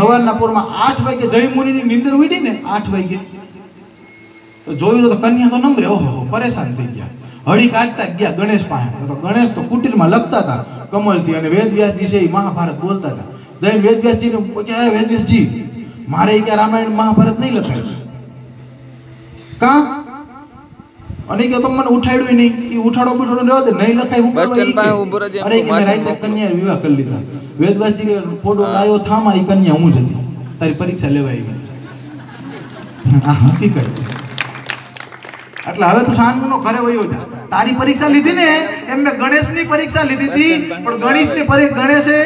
હવારના પોરમાં આઠ વાગે જય મુનિની નીંદર ઉડી ને આઠ વાગે. તો જોયું તો કન્યા તો નમરે ઓહો પરેશાન થઈ ગયા. હળી કાઢતા ગયા ગણેશ પાસે. તો ગણેશ તો કુટીરમાં લખતા હતા કમલથી અને વેદવ્યાસજી છે એ મહાભારત બોલતા હતા. જઈને વેદવ્યાસજીને કે વેદ વ્યાસજી મારે ઈ કે રામાયણ મહાભારત નહીં લખાય? કા? અને કે તમે મને ઉઠાડ્યું નહીં. એ ઉઠાડો બુઠાડો રહેવા દે. નહીં લખાય હું અરે કે રાતે કન્યા વિવાહ કરી લીધા. વેદવ્યાસજી કે ફોટો લાયો થા મારી કન્યા, હું જ હતી. તારી પરીક્ષા લેવા આવી હતી આ હકીકત છે. એટલે હવે તું શાંતનો ઘરે વયો જા. તારી પરીક્ષા લીધી ને, એમ મેં ગણેશની પરીક્ષા લીધી હતી, પણ ગણેશની પરી, ગણેશે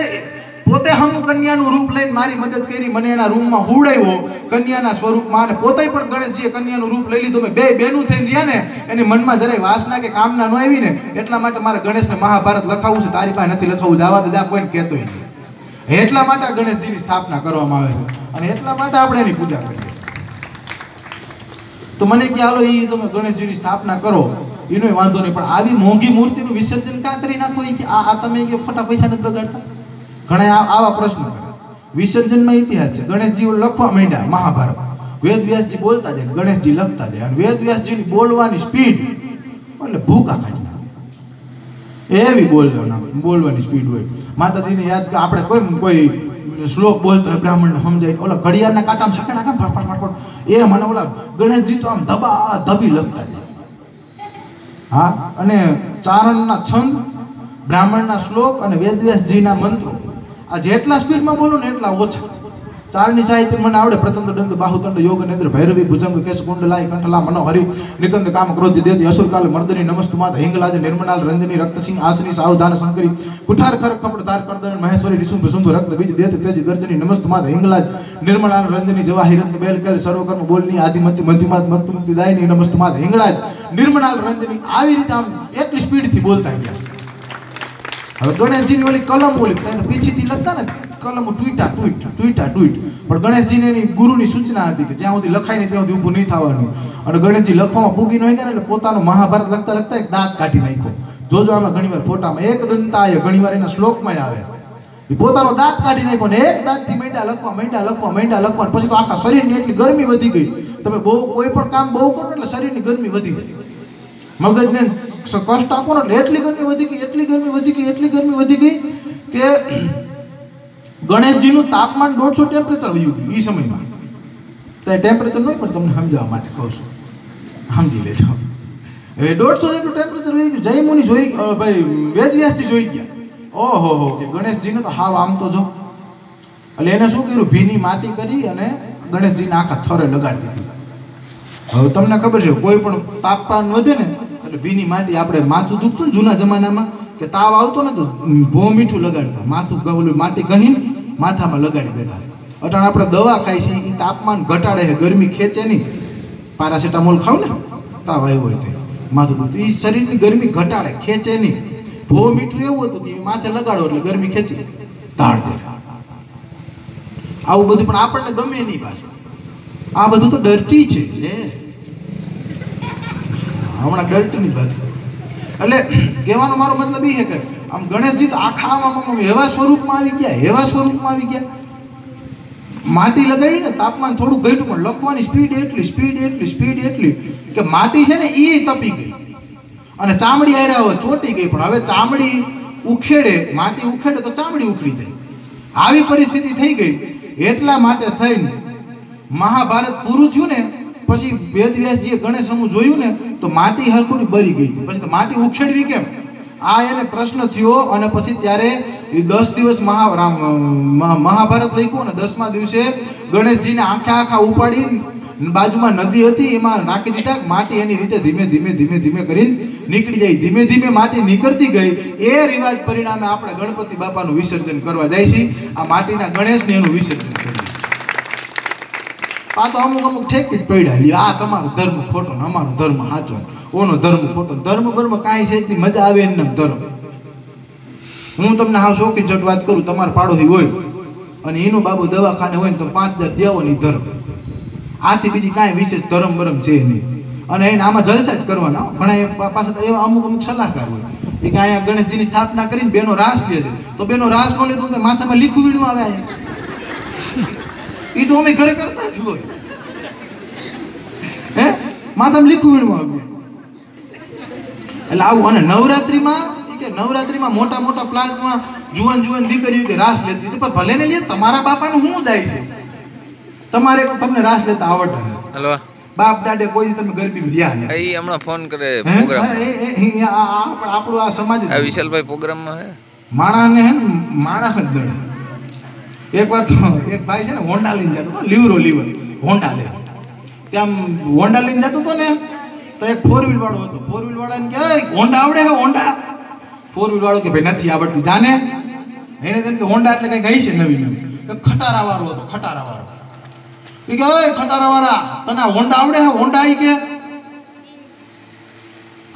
પોતે હમ કન્યાનું રૂપ લઈને મારી મદદ કરી, મને એના રૂમમાં હુડાવ્યો કન્યાના સ્વરૂપમાં. અને પોતે પણ ગણેશજીએ કન્યાનું રૂપ લઈ લીધું. મેં બે બેનું થઈને રહ્યા ને, એની મનમાં જરાય વાસના કે કામના ન આવી ને એટલા માટે મારે ગણેશને મહાભારત લખાવવું છે. તારી પાસે નથી લખાવવું જવા દે કોઈને કહેતો નહીં. એટલા માટે ગણેશજીની સ્થાપના કરવામાં આવે છે. અને એટલા માટે આપણે એની પૂજા કરીએ તો મને કે હાલો એ તમે ગણેશજીની સ્થાપના કરો એનો વાંધો નહીં, પણ આવી મોંઘી મૂર્તિનું વિસર્જન કાં કરી નાખો એ કે આ તમે કે ખોટા પૈસા નથી બગાડતા? ઘણા આવા પ્રશ્નો કરે વિસર્જનમાં ઇતિહાસ છે. ગણેશજી લખવા માંડ્યા મહાભારત. વેદવ્યાસજી બોલતા જાય ગણેશજી લખતા જાય. અને વેદવ્યાસજીની બોલવાની સ્પીડ, એટલે ભૂકા કાઢી એવી બોલવાના બોલવાની સ્પીડ હોય. માતાજીને યાદ કે આપણે કોઈ કોઈ શ્લોક બોલતો હોય બ્રાહ્મણને સમજાય ઓલા ઘડિયાળના કાંટામાં છકડા કેમ ફટફટ ફટ ફટ ફટ એ મને ઓલા ગણેશજી તો આમ ધબા ધબી લખતા જાય હા, અને ચારણના છંદ બ્રાહ્મણના શ્લોક અને વેદવ્યાસજીના મંત્રો. આ જેટલા સ્પીડમાં બોલો ને એટલા ઓછા. ચારની સાહિત્ય મને આવડે. પ્રતંડ દંડ બાહુતંડ યોગ નેન્દ્ર ભૈરવી, ભુજંગ, કેશ કુંડલાય કંઠલા મનોહરી નિકંદ, કામ, ક્રોધ દેતી અસુર, કાલ, મર્દની નમસ્તુમાત હિંગલાજ, નિર્મલાલ, રંજની, રક્તસિંહ, આસની, સાવધાન, શંકરી, કુઠાર, ખર કપડ ધાર કરદન, મહેશ્વરી, નિશુંભ શુંભ રક્ત, બીજ દેત તેજ, ગર્જની નમસ્તુમાત હિંગલાજ, નિર્મલાલ, રંજની જવાહિરત બેલ, કેલ, સર્વકર્મ, બોલની, આદિમતી મધ્યમાત મત્તુમતી દાયની નમસ્તુમાત હિંગળાજ નિર્મલાલ, રંજની, આવી રીતે આમ એટલી સ્પીડથી બોલતા ગયા હવે ગણેશજીની ઓલી કલમ ઓલી, ત્યાં પીછીથી લખતા ને કલમો ટ્વીટા ટ્વીટ ટ્વીટા ટ્વીટ પણ ગણેશજીને એની ગુરુની સૂચના હતી કે જ્યાં સુધી લખાય નહીં ત્યાં સુધી ઊભું નહીં થવાનું. અને ગણેશજી લખવામાં પૂગી નહીં ગયા ને પોતાનો મહાભારત લખતા લખતા એક દાંત કાઢી નાખ્યો. જોજો આમાં ઘણીવાર ફોટામાં. એક દંતાય ઘણીવાર એના શ્લોકમાં આવે. એ પોતાનો દાંત કાઢી નાખ્યો ને એક દાંતથી મીંડા લખવા મીંડા લખવા મીંડા લખવા પછી તો આખા શરીરની એટલી ગરમી વધી ગઈ. તમે બહુ કોઈ પણ કામ બહુ કરો એટલે શરીરની ગરમી વધી જાય. મગજને કષ્ટ આપો ને એટલે એટલી ગરમી વધી ગઈ, એટલી ગરમી વધી ગઈ, એટલી ગરમી વધી ગઈ કે ગણેશજીનું તાપમાન દોઢસો ટેમ્પરેચર વયું ગયું એ સમયમાં. તો ટેમ્પરેચર નહીં, પણ તમને સમજાવવા માટે કહું છું. સમજી લેજો. હવે દોઢસો જેટલું ટેમ્પરેચર વહી ગયું, જય મુનિ જોઈ ભાઈ વેદવ્યાસજી જોઈ ગયા. ઓહો હો, કે ગણેશજીને તો હાવ આમ તો જો. એટલે એને શું કર્યું? ભીની માટી કરી અને ગણેશજીને આખા થરે લગાડી દીધી. હવે તમને ખબર છે, કોઈ પણ તાપમાન વધે ને, એટલે ભીની માટી આપણે માથું દુખતું ને જૂના જમાનામાં કે તાવ આવતો ને તો ભો મીઠું લગાડતા, માથું ગવલું, માટી કહીને માથામાં લગાડી દેતા. અટાણ આપણે દવા ખાઈ છીએ એ તાપમાન ઘટાડે છે, ગરમી ખેંચે નહીં. પારાસેટામોલ ખાવ ને, તાવ આવ્યો હોય તે. માથું દુખતું. એ શરીરની ગરમી ઘટાડે, ખેંચે નહીં. ભો મીઠું એવું હતું કે માથે લગાડો એટલે ગરમી ખેંચી. તાળ દે. આવું બધું પણ આપણને ગમે નહીં પાછું. આ બધું તો ડર્ટી છે લે હમણાં ડર્ટીની વાત. એટલે કહેવાનો મારો મતલબ એ છે કે આમ ગણેશજી તો આખા આમ એવા સ્વરૂપમાં આવી ગયા, એવા સ્વરૂપમાં આવી ગયા. માટી લગાવી ને તાપમાન થોડું ઘટ્યું, પણ લખવાની સ્પીડ એટલી સ્પીડ એટલી સ્પીડ એટલી કે માટી છે ને એ તપી ગઈ. અને ચામડી આર્યા હવે ચોટી ગઈ, પણ હવે ચામડી ઉખેડે, માટી ઉખેડે તો ચામડી ઉખડી જાય. આવી પરિસ્થિતિ થઈ ગઈ. એટલા માટે થઈને મહાભારત પૂરું થયું ને પછી વેદવ્યાસજીએ ગણેશ સમૂહ જોયું ને, તો માટી હરખુની બરી ગઈ હતી. પછી માટી ઉખેડવી કેમ? આ એને પ્રશ્ન થયો અને પછી ત્યારે દસ દિવસ મહા રામ મહાભારત લખ્યું અને દસમા દિવસે ગણેશજીને આખા આખા ઉપાડી બાજુમાં નદી હતી, એમાં નાખી દીધા, માટી એની રીતે ધીમે ધીમે ધીમે ધીમે કરીને નીકળી જાય. ધીમે ધીમે માટી નીકળતી ગઈ, એ રિવાજ પરિણામે આપણે ગણપતિ બાપાનું વિસર્જન કરવા જાય છે. આ માટીના ગણેશને એનું વિસર્જન આ તો અમુક અમુક ઠેકી જ પડ્યા લ્યો. આ તમારો ધર્મ ખોટો ને અમારો ધર્મ સાચો ઓનો ધર્મ ખોટો ધર્મ બર્મ કાંઈ છે એટલી મજા આવે એને ધર્મ. હું તમને હા શોખીન જટ વાત કરું, તમારા પાડોશી હોય. અને એનું બાબુ દવાખાને હોય ને તો પાંચ હજાર દેવો નહીં ધર્મ. આથી બીજી કાંઈ વિશેષ ધર્મ બરમ છે નહીં. અને એને આમાં જલસા જ કરવાના ઘણા પાસે એવા અમુક અમુક સલાહકાર હોય. એ કે અહીંયા ગણેશજીની સ્થાપના કરીને બેનો રાસ લે છે. તો બેનો રાસ નો લીધું કે માથામાં લીખું વીણવા આવે એ તો અમે ઘરે કરતા જ હોય. હે? માથામાં લીખું વીણવા આવ્યું એટલે આવું અને નવરાત્રિમાં કે નવરાત્રિમાં મોટા મોટા પ્લાન્ટમાં જુવાન જુવાન દીકરીઓ કે રાસ લેતી હતી પણ ભલે ને લે તમારા બાપાનું શું જાય છે? તમારે તમને રાસ લેતા આવડે નથી. હલો. બાપ દાડે કોઈ તમે ગરબી રહ્યા નથી. એ હમણાં ફોન કરે? પ્રોગ્રામ. આપણું આ સમાજ વિશાલભાઈ પ્રોગ્રામમાં હે? માણાને હે ને માણસ જ દડે. એકવાર તો એક ભાઈ છે ને હોન્ડા લઈને જતો હતો, લીવરો લીવર, હોન્ડા લે ત્યાં હોન્ડા લઈને જતો હતો ને, તો એક ફોર વ્હીલ વાળો હતો. ફોર વ્હીલ વાળાને કે હોન્ડા આવડે હે, હોન્ડા? ફોર વ્હીલ વાળો કે, ભાઈ, નથી આવડતી, જાને. એને તેમ કે હોન્ડા એટલે કંઈક ગઈ છે નવી નવી ખટારા વાળો હતો ખટારા વાળો કે, ઓય ખટારા વાળા તને હોન્ડા આવડે હે, હોન્ડા આવી કે.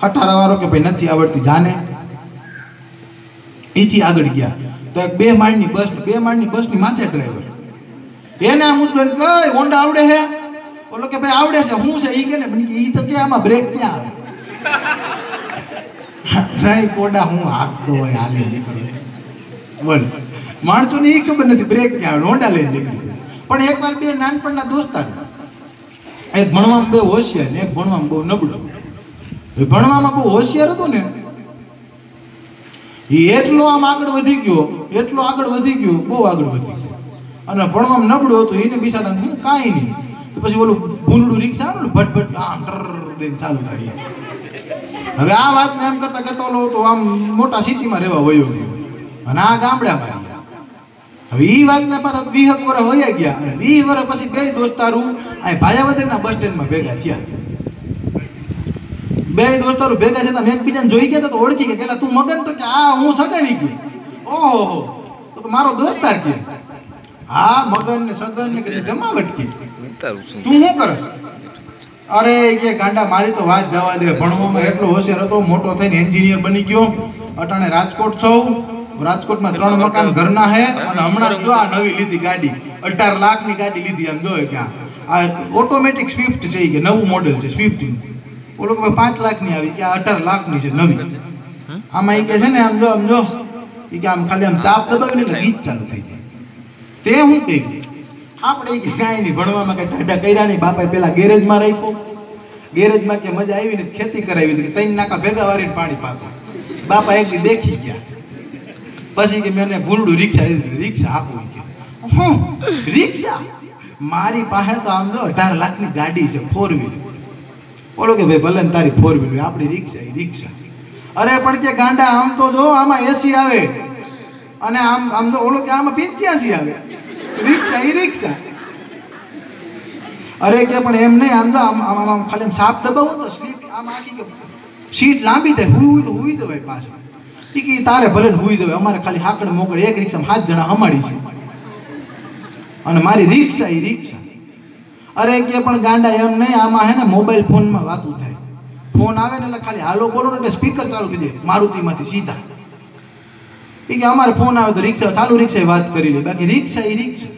ખટારા વાળો કે, ભાઈ, નથી આવડતી, જાને. એથી આગળ ગયા. તો એક બે માળની બસ, બે માળની બસની માથે ડ્રાઈવર એને આમ ઉતરે કઈ હોન્ડા આવડે છે ઓલો કે, ભાઈ, આવડે છે, હું છે? ઈ કે ને ઈ તો કે આમાં બ્રેક ક્યાં આવે? નહીં કોડા, હું હાકતો હોય હાલે નીકળું. બોલ. માણસોને એ ખબર નથી બ્રેક ક્યાં આવે, હોન્ડા લઈને નીકળી પણ એકવાર બે નાનપણના દોસ્તાર, એક ભણવામાં બહુ હોશિયાર ને એક ભણવામાં બહુ નબળો. ભણવામાં બહુ હોશિયાર હતો ને એ એટલો આમ આગળ વધી ગયો, એટલો આગળ વધી ગયો, બહુ આગળ વધી ગયો. અને ભણવામાં નબળો હતો એને બિચારાને હું કાંઈ નહીં. તો પછી ઓલું ભૂંડું રિક્ષા આવે ને, ભટ ભટ આમ ડર દઈને ચાલુ થાય. હવે આ વાતને એમ કરતા કરતા ઓલો તો આમ મોટા સિટીમાં રહેવા વયો ગયો. અને આ ગામડામાં હવે એ વાતને પાછા વીહક વર્ષ વયા ગયા અને વીસ વર્ષ પછી બે દોસ્તારું અહીં ભાયાવદરના બસ સ્ટેન્ડમાં ભેગા થયા. બે દોસ્તારો ભેગા થતા મેં એકબીજાને જોઈ ગયા તો ઓળખી ગયા. પેલા તું મગન તો કે આ હું સગણી ગયો ઓહો તો મારો દોસ્તાર કે. હા મગન ને સગન ને કદી જમાવટ કે. તું શું કરસ અરે કે ગાંડા મારી તો વાત જવા દે. ભણવામાં એટલો હોશિયાર હતો મોટો થઈને એન્જિનિયર બની ગયો. અટાણે રાજકોટ છો. રાજકોટમાં ત્રણ મકાન ઘરના હે અને હમણાં જો આ નવી લીધી ગાડી. અઢાર લાખની ગાડી લીધી એમ જો કે આ. ઓટોમેટિક સ્વિફ્ટ છે કે નવું મોડેલ છે સ્વિફ્ટ ઓલો કે ભાઈ પાંચ લાખની આવી કે અઢાર લાખની છે નવી. આમાં એ કે છે ને આમ જો આમ જો એ કે આમ ખાલી આમ ચાપ દબાવીને એટલે ગીત ચાલુ થઈ જાય. તે હું કહ્યું આપણે કે કાંઈ નહીં ભણવામાં કઈ ટાઢા કર્યા નહીં. બાપાએ પેલા ગેરેજમાં રાખ્યો. ગેરેજમાં કે મજા આવી ને ખેતી કરાવી હતી કે ત્રણ નાકા ભેગા વારીને પાણી પાતા. બાપા એક દેખી ગયા. પછી કે મેં ભૂંડું રિક્ષા રિક્ષા આપું કે હું રિક્ષા? મારી પાસે તો આમ જો અઢાર લાખની ગાડી છે ફોર વ્હીલ બોલો કે ભાઈ, ભલે ને તારી ફોર વ્હીલ હોય આપણી રિક્ષા એ રિક્ષા અરે, પણ કે ગાંડા, આમ તો જો, આમાં એસી આવે. અને આમ આમ તો ઓલો કે આમાં પિંચ્યાસી આવે. રિક્ષા એ રિક્ષા અરે, કે પણ એમ નહીં, આમ જો, આમ આમ, આમ- ખાલી સાફ દબાવું તો સીટ આમ આખી કે સીટ લાંબી થાય. હુઈ તો હુઈ જવાય પાછા. એ કે તારે ભલે ને હુઈ જવાય. અમારે ખાલી હાકડ મોકળ. એક રિક્ષામાં સાત જણા હમાડી છે. અને મારી રિક્ષા એ રિક્ષા અરે કે પણ ગાંડા એમ નહીં, આમાં હે ને મોબાઈલ ફોનમાં વાતું થાય. ફોન આવે ને એટલે ખાલી હાલો બોલો ને એટલે સ્પીકર ચાલુ થઈ જાય, મારુતિમાંથી સીધા. એ કે અમારે ફોન આવે તો રિક્ષા, ચાલુ રિક્ષાએ વાત કરી લે. બાકી રિક્ષા એ રિક્ષા.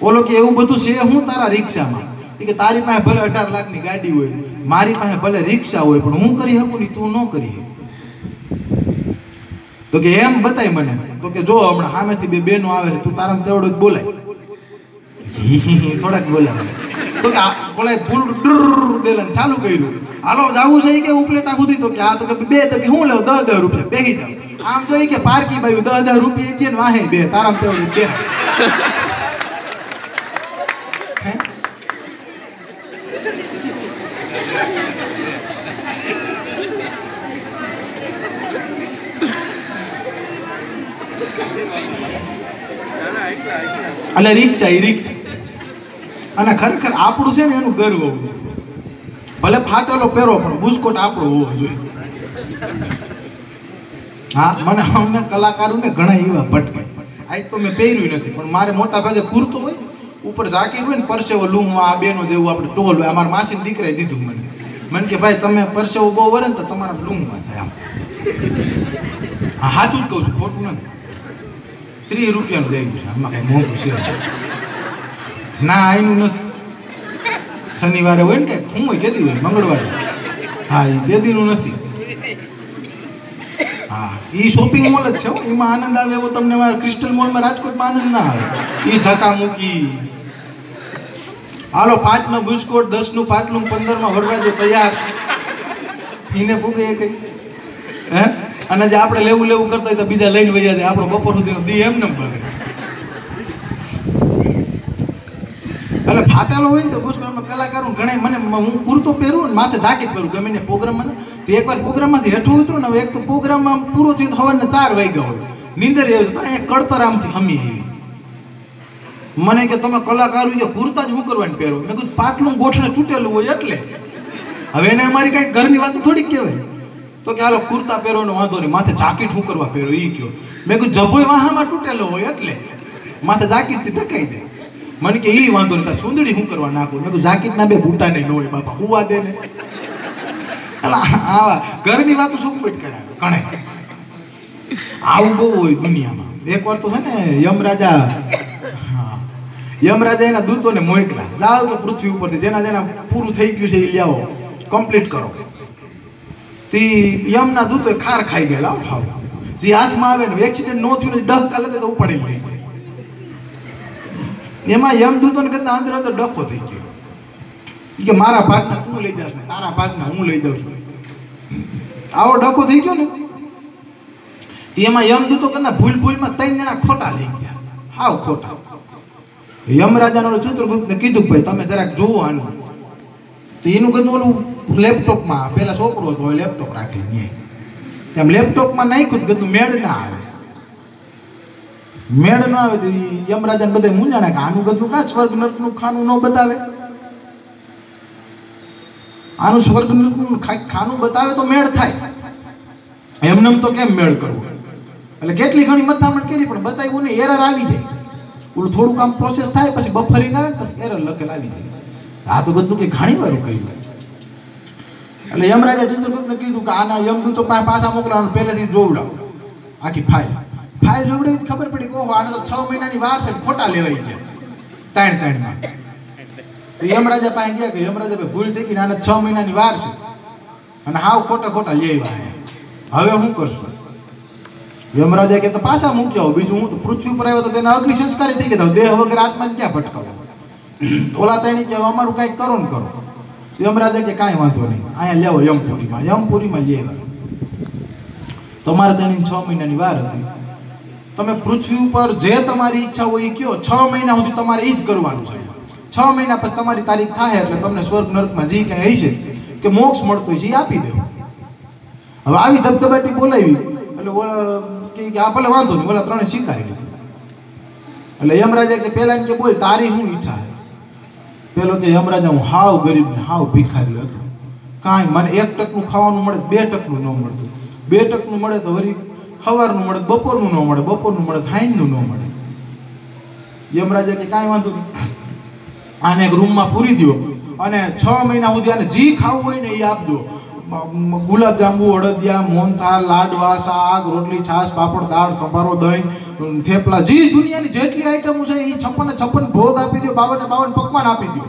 ઓલો કે એવું બધું છે હું તારા રિક્ષામાં? એ કે તારી પાસે ભલે અઢાર લાખની ગાડી હોય, મારી પાસે ભલે રિક્ષા હોય, પણ હું કરી શકું ને તું ન કરી. તો કે એમ બતાય મને. તો કે જો હમણાં સામેથી બે બેનો આવે છે, તું તારામાં તેવડો જ બોલાય. થોડાક બોલાવે તો કે બોલાય ફૂલ દેલન ચાલુ કર્યું. હાલો જાવું છે કે ઉપલેટા સુધી? તો કે આ તો કે બે, તો કે હું લેવ દસ દસ રૂપિયા બેસી જાઉં. આમ જોઈ કે પારકી બાયું દસ દસ રૂપિયા છે ને વાહે બે, તારામ તેવું બે. એટલે રિક્ષા એ રિક્ષા. અને ખરેખર આપણું છે ને એનું ગર્વ હોવું ભલે ફાટેલો પહેરો, પણ બુસ્કોટ આપણો હોવો જોઈએ. હા, મને અમને કલાકારોને ઘણા એવા ભટકાય. આજ તો મેં પહેર્યું નથી, પણ મારે મોટા ભાગે કુર્તો હોય, ઉપર જાકીટ હોય ને પરસેવો લૂં આ બેનો જેવું આપણે ટોલ હોય, અમારા માસીને દીકરાએ દીધું મને. મને કે, ભાઈ, તમે પરસેવો બહુ વરે ને તો તમારા લૂંગમાં થાય આમ. હા સાચું જ કહું છું, ખોટું નથી. ત્રીસ રૂપિયાનું દઈ છે, આમાં કાંઈ મોંઘું છે ના એનું નથી. શનિવારે હોય ને કે હું હોય કેદી હોય મંગળવારે. હા એ તેદીનું નથી. હા એ શોપિંગ મોલ જ છે. એમાં આનંદ આવે એવો તમને મારા ક્રિસ્ટલ મોલમાં રાજકોટમાં આનંદ ના આવે. એ ધક્કા મૂકી. હાલો, પાંચનો બુસ્કોટ, દસનું પાટલું, પંદરમાં વરવાજો તૈયાર. એને એ કઈ. હે? અને જે આપણે લેવું લેવું કરતા હોય તો બીજા લઈને વૈયા જાય. આપણો બપોર સુધીનો દી એમ ને બગડે એટલે ફાટેલો હોય ને તો પુષ્કળમાં કલાકારો ઘણા મને હું કુર્તો પહેરું ને માથે જાકેટ પહેરું, ગમે ને પ્રોગ્રામમાં તો એકવાર પ્રોગ્રામમાંથી હેઠું ઉતરું ને હવે એક તો પ્રોગ્રામમાં પૂરો થયું તો સવારના ચાર વાગ્યા હોય. નીંદર એવું તો અહીંયા કડતર આમથી હમી આવી. મને કે તમે કલાકાર હોય કુર્તા જ હું કરવાની પહેરો? મેં કીધું, પાટલું ગોઠણે તૂટેલું હોય એટલે. હવે એને અમારી કાંઈ ઘરની વાત થોડીક કહેવાય. તો કે, હાલો, કુર્તા પહેરવાનો વાંધો નહીં, માથે જાકીટ હું કરવા પહેરો? એ કયો. મેં કીધું જભોય વાહામાં તૂટેલો હોય એટલે. માથે જાકીટથી ટકાઈ દે. મને કે એ વાંધો નહીં સુંદડી શું કરવા નાખું? મેં જાકીટ ના બે બૂટા નહીં હોય બાપા, હુવા દે ને. આવા ઘરની વાતો શું કોઈ કરાવે ઘણે આવું બહુ હોય દુનિયામાં. એક વાર તો છે ને, યમરાજા યમરાજા એના દૂતોને મોકલા લાવ તો પૃથ્વી ઉપરથી, જેના જેના પૂરું થઈ ગયું છે એ લ્યાવો. કમ્પ્લીટ કરો. તે યમના દૂતો ખાર ખાઈ ગયેલા ખાવ જે હાથમાં આવે ને એક્સિડન્ટ નો થયું ને ડખ કાલે તો ઉપાડી લઈ એમાં યમદૂતોને કદાચ અંદર અંદર ડખો થઈ ગયો. કે મારા ભાગના તું લઈ જાશ ને તારા ભાગના હું લઈ જાઉં છું. આવો ડખો થઈ ગયો ને? એમાં એમાં યમદૂતો કરતા ભૂલ ભૂલમાં ત્રણ જણા ખોટા લઈ ગયા. હાવ ખોટા. યમરાજાનો ચિત્રગુપ્તને કીધું ભાઈ, તમે જરાક જુઓ આનું. તો એનું કદું ઓલું લેપટોપમાં પેલા છોકરો હતો લેપટોપ રાખી ત્યાં લેપટોપમાં નાખ્યું કીધું મેળ ના આવે. મેળ ન આવે તો ઈ યમરાજાને બધા મૂંઝાણા કે આનું ગદનું કાં સ્વર્ગ નર્કનું ખાનું ન બતાવે? આનું સ્વર્ગ નર્કનું ખાનું બતાવે તો મેળ થાય. એમને તો કેમ મેળ કરવો? એટલે કેટલી ઘણી મથામણ કરી, પણ બતાવ્યું ને એરર આવી જાય. ઓલું થોડુંક આમ પ્રોસેસ થાય, પછી બફરિંગ આવે ને પછી એરર લખેલ આવી જાય. આ તો બધું કે ઘણી વાર કહ્યું એટલે યમરાજા ચંદ્રગુપ્તને કીધું કે આના યમદૂતો પાસે પાછા મોકલાવાનું, પહેલેથી જોવડાવો. આખી ફાઇલ ફાઇલ જોવડાવી ખબર પડી કે ઓહો, આને તો છ મહિનાની વાર છે ખોટા લેવાઈ ગયા. તાણ તાણમાં યમરાજા પાસે ગયા કે યમરાજા ભાઈ, ભૂલ થઈ ગઈ આને છ મહિનાની વાર છે. અને હાવ ખોટા ખોટા લેવા હવે હું કરશું? યમરાજા કે તો પાછા મૂક્યા. બીજું હું તો પૃથ્વી ઉપર આવ્યો તો તેના અગ્નિ સંસ્કારી થઈ ગયા દેહ વગર આત્માને ક્યાં ભટકાવો? ઓલા તેણી કે અમારું કાંઈક કરો ને કરો. યમરાજા કે, કાંઈ વાંધો નહીં. અહીંયા લેવો યમપુરીમાં. યમપુરીમાં લેવા તમારે તેની છ મહિનાની વાર હતી. તમે પૃથ્વી ઉપર જે તમારી ઈચ્છા હોય એ કયો. છ મહિના સુધી તમારે એ જ કરવાનું છે. છ મહિના પછી તમારી તારીખ થાય એટલે તમને સ્વર્ગ નર્કમાં જે કાંઈ હશે કે મોક્ષ મળતો હોય છે એ આપી દેવું હવે આવી ધબધબાટી બોલાવી. એટલે ઓલા કે આ ભલે વાંધો નહીં, ઓલા ત્રણે સ્વીકારી લીધું. એટલે યમરાજા કે પેલા કે બોલ, તારી શું ઈચ્છા? પેલો કે યમરાજા, હું હાવ ગરીબ ને હાવ ભિખારી હતો. કાંઈ મને એક ટકનું ખાવાનું મળે બે ટકનું ન મળતું. બે ટકનું મળે તો વળી સવારનું મળે, બપોરનું ન મળે, બપોરનું મળે હાઈનનું ન મળે. યમરાજા કે કાંઈ વાંધો નહીં. આને એક રૂમમાં પૂરી દો અને છ મહિના સુધી આને જી ખાવું હોય ને એ આપજો. ગુલાબજાંબુ, અડદિયા, મોહનથાળ, લાડવા, શાક, રોટલી, છાશ, પાપડ, દાળ, સંભારો, દહીં થેપલા, જે દુનિયાની જેટલી આઈટમો છે એ છપ્પન છપ્પન ભોગ આપી દો બાવન બાવન પકવાન આપી દો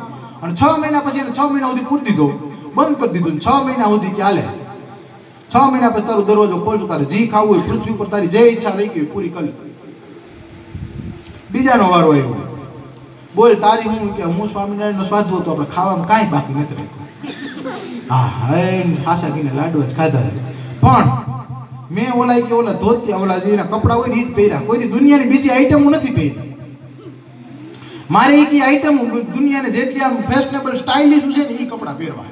અને છ મહિના પછી એને છ મહિના સુધી પૂરી દીધો. બંધ કરી દીધું છ મહિના સુધી ક્યાં છ મહિના પછી તારો દરવાજો ખોલશું, તારે જી ખાવું હોય, પૃથ્વી ઉપર તારી જે ઈચ્છા રહી ગઈ હોય, પૂરી કરી બીજાનો વારો આવ્યો. બોલ, તારી હું કે, હું સ્વામિનારાયણનો સ્વાદ જોતો, આપણે ખાવામાં કાંઈ બાકી નથી રાખ્યું. હા હવે ખાસા કીને લાડવા જ ખાધા પણ, મેં ઓલા કે ઓલા ધોતી ઓલા જેના કપડાં હોય ને એ જ પહેર્યા. કોઈ દી દુનિયાની બીજી આઈટમો નથી પહેરી. મારે એક આઈટમ દુનિયાને જેટલી આમ ફેશનેબલ સ્ટાઇલિશ છે ને એ કપડાં પહેરવા.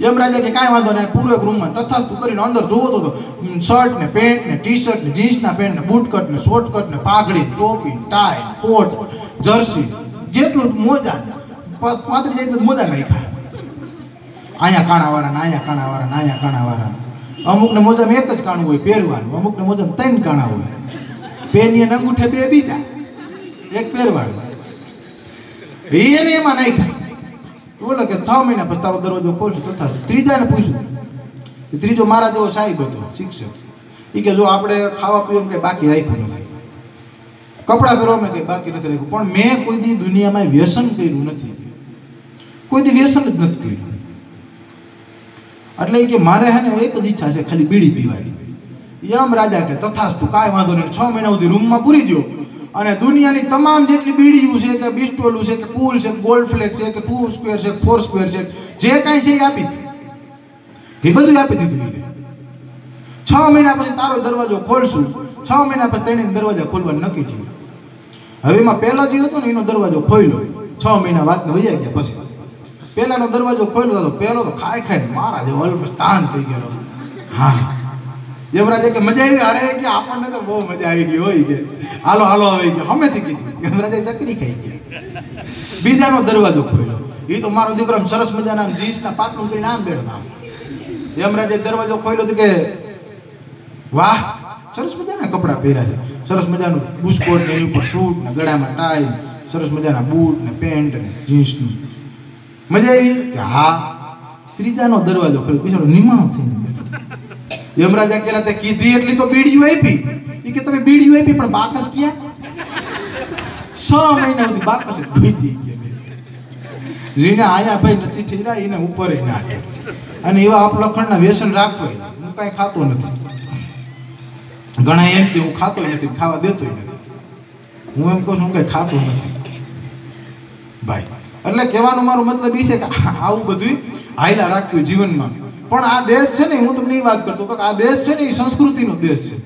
યમરાજા કે કાંઈ વાંધો નહીં, પૂરો એક રૂમમાં તથાસ્તુ કરીને અંદર જોવો તો શર્ટ ને પેન્ટ ને ટી શર્ટ ને જીન્સના પેન્ટ ને બૂટ કટ ને શોર્ટ કટ ને પાઘડી, ટોપી ટાઈ કોટ જર્સી જેટલું મોજા. પાંત્રીસ જેટલું મોજા નાખ્યા. અહીંયા કાણાવાળા ને અહીંયા કાણાવાળા ને અહીંયા કાણાવાળા અમુકને મોજામાં એક જ કાણું હોય, પહેરવાનું. અમુકને મોજામાં ત્રણ કાણા હોય. પેની અને અંગૂઠે બે બીજા. એક પહેરવાનું. એને એમાં નહીં થાય બોલે કે છ મહિના પછી તારો દરવાજો ખોલશું તથા ત્રીજાને પૂછ્યું ત્રીજો મારા જેવો સાહેબ હતો, શિક્ષક. એ કે જો આપણે ખાવા પીવા કંઈ બાકી રાખ્યું નથી. કપડાં પહેરવામાં કંઈ બાકી નથી રાખ્યું. પણ મેં કોઈ દી દુનિયામાં વ્યસન કર્યું નથી. કોઈ દી વ્યસન જ નથી કર્યું. એટલે કે મારે હે ને એક જ ઈચ્છા છે, ખાલી બીડી પીવાની. યમ રાજા કે તથાસ્તુ કાંઈ વાંધો નહીં, છ મહિના સુધી રૂમમાં પૂરી દો અને દુનિયાની તમામ જેટલી બીડીયું છે કે બિસ્ટોલું છે કે કુલ છે ગોલ્ડ ફ્લેક છે, કે ટુ સ્ક્વેર છે ફોર સ્ક્વેર છે, જે કાંઈ છે એ આપી દીધું એ બધું આપી દીધું એને. છ મહિના પછી તારો દરવાજો ખોલશું. છ મહિના પછી તેણે દરવાજા ખોલવાનું નક્કી થયું. હવે એમાં પહેલો જે હતો ને, એનો દરવાજો ખોલ્યો. છ મહિના વાતને વૈયા ગયા પછી. પહેલાનો દરવાજો ખોલ્યો હતો પહેલો તો ખાઈ ખાઈને મારા જેવો અલ્પ સ્થાન થઈ ગયેલો. હા. યમરાજે કે મજા આવી? અરે કે આપણને તો બહુ મજા આવી ગઈ હોય કે. હાલો હાલો, હવે કે. હમેથી કીધું. યમરાજે ચકરી ખાઈ ગયા. બીજાનો દરવાજો ખોલ્યો. એ તો મારો દીકરો સરસ મજાના જીન્સના પાટલું કરીને આમ બેઠતા યમરાજે દરવાજો ખોલ્યો તો કે, વાહ, સરસ મજાના કપડાં પહેર્યા છે. સરસ મજાનું બુસ્કોટ ને એની ઉપર શૂટ ને ગળામાં ટાઈ સરસ મજાના બૂટ ને પેન્ટ ને જીન્સનું. મજા આવી? કે હા. ત્રીજાનો દરવાજો ખોલ્યો. બિચારો નિમાણો થઈને. યમરાજા કેલા તે કીધી એટલી તો બીડીયું આપી. એ કે તમે બીડીયું આપી, પણ બાકસ ક્યાં? છ મહિના સુધી બાકસ ભીજી જેને આયા ભાઈ નથી ઠીરા એને ઉપર નાખે અને એવા અપલખણના વ્યસન રાખતો. હું કાંઈ ખાતો નથી. ઘણા એમ કે હું ખાતો નથી ખાવા દેતો નથી. હું એમ કહું છું કાંઈ ખાતો નથી. ભાઈ, એટલે કહેવાનો મારો મતલબ એ છે કે આવું બધું હાયલા રાખતું જીવનમાં. પણ આ દેશ છે ને, હું તમને એ વાત કરતો કે આ દેશ છે ને, એ સંસ્કૃતિનો દેશ છે.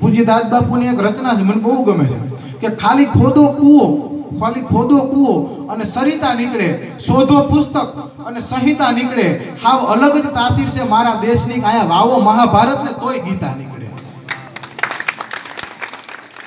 પૂજ્ય દાદ બાપુની એક રચના છે, મને બહુ ગમે છે, કે ખાલી ખોદો કૂવો, ખાલી ખોદો કૂવો અને સરિતા નીકળે, શોધો પુસ્તક અને સંહિતા નીકળે. હાવ અલગ જ તાસીર છે મારા દેશની આયા વાવો મહાભારત ને તોય ગીતા નીકળે.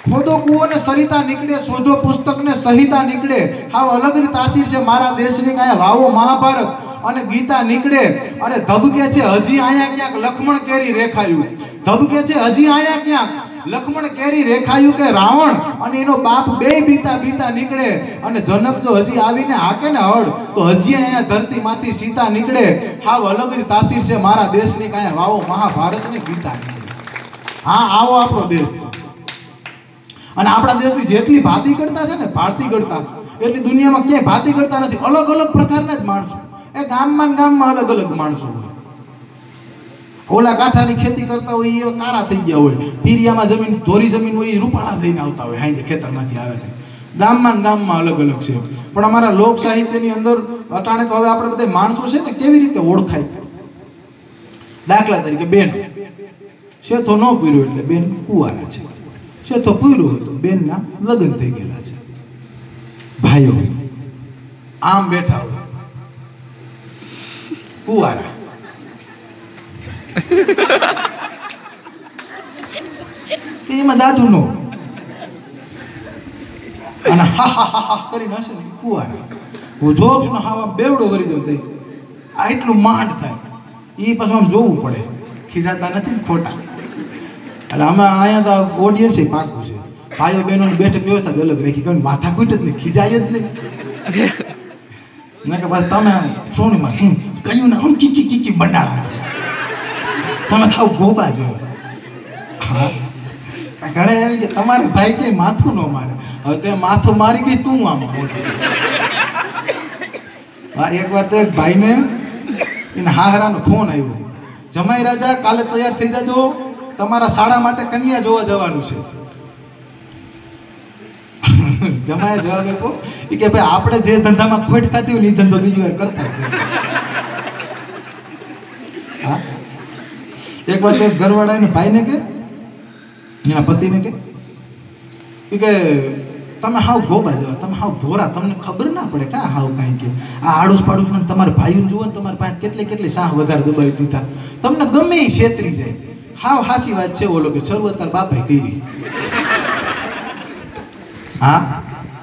ખોદો કૂવો ને સરિતા નીકળે, શોધો પુસ્તક ને સંહિતા નીકળે. હાવ અલગ જ તાસીર છે મારા દેશની આયા વાવો મહાભારત. અને ગીતા નીકળે. અને ધબકે છે, હજી અહીંયા ક્યાંક લક્ષ્મણ કેરી રેખાયું. ધબકે છે, હજી અહીંયા ક્યાંક લક્ષ્મણ કેરી રેખાયું કે રાવણ? અને એનો બાપ બે બીતા બીતા નીકળે. અને જનક જો હજી આવીને હાકે ને હળ, તો હજી અહીંયા ધરતીમાંથી સીતા નીકળે. હાવ અલગ જ તાસીર છે મારા દેશની કાંઈ વાવો મહાભારત ને ગીતા હા, આવો આપણો દેશ. અને આપણા દેશની જેટલી ભાતી કરતા છે ને ભારતી કરતા. એટલી દુનિયામાં ક્યાંય ભાતી કરતા નથી. અલગ અલગ પ્રકારના જ માણસો. એ ગામમાં ગામમાં અલગ અલગ માણસો હોય. ઓલા કાંઠાની ખેતી કરતા હોય એ કારા થઈ ગયા હોય. પીરિયામાં જમીન, ધોરી જમીન હોય એ રૂપાળા થઈને આવતા હોય. હાઈ ખેતરમાંથી આવે છે ગામમાં ગામમાં અલગ અલગ છે. પણ અમારા લોક સાહિત્યની અંદર અટાણે તો હવે આપણે બધા માણસો છે ને કેવી રીતે ઓળખાય? દાખલા તરીકે બેન. શેથો ન પૂર્યો એટલે બેન કુવારા છે. શેથો પૂર્યો હોય તો બેનના લગ્ન થઈ ગયેલા છે. ભાઈઓ, આમ બેઠા હોય કુંવારા એમાં દાદુ નો અને હા હા હા હા કરીને હશે ને? કુંવારા હું જોઉં છું ને હા આમ બેવડો કરી દઉં થઈ આ એટલું માંડ થાય. એ પાછું આમ જોવું પડે. ખીજાતા નથી ને ખોટા. એટલે અમે અહીંયા તો ઓડિયન્સ છે પાકું છે. ભાઈઓ બહેનોની બેઠક વ્યવસ્થા અલગ રાખી. કારણ માથા કૂટ જ નહીં ખીજાય જ નહીં. મેં કે બસ તમે આમ શું મારે હિમ કયું ને આમ કીકી કીકી બંડાળા છે. તમે થાવ ગોબા જેવા. ઘણા એમ કે તમારે ભાઈ કે માથું ન મારે. હવે તે માથું મારી ગઈ, તું આમ હા એકવાર તો એક ભાઈને એને હાહરાનો ફોન આવ્યો. જમાઈ રાજા, કાલે તૈયાર થઈ જાજો. તમારા શાળા માટે કન્યા જોવા જવાનું છે. જમાએ જવાબ આપ્યો એ કે ભાઈ, આપણે જે ધંધામાં ખોટ ખાતી હોય એ ધંધો બીજી વાર કરતા. હા? એક વાર એક ઘરવાળા એને ભાઈને કે, એના પતિને કે કે, તમે હાવ ગોબા દેવા તમે હાવ ભોરા, તમને ખબર ના પડે કા હાવ કાંઈ કે. આ આડોશ પાડોશ ને તમારા ભાઈઓ જુઓ ને તમારી પાસે કેટલી કેટલી સાહ વધારે દબાવી દીધા. તમને ગમે એ છેતરી જાય. હાવ હાસી વાત છે ઓલો કે, શરૂઆત તાર બાપાએ કરી. હા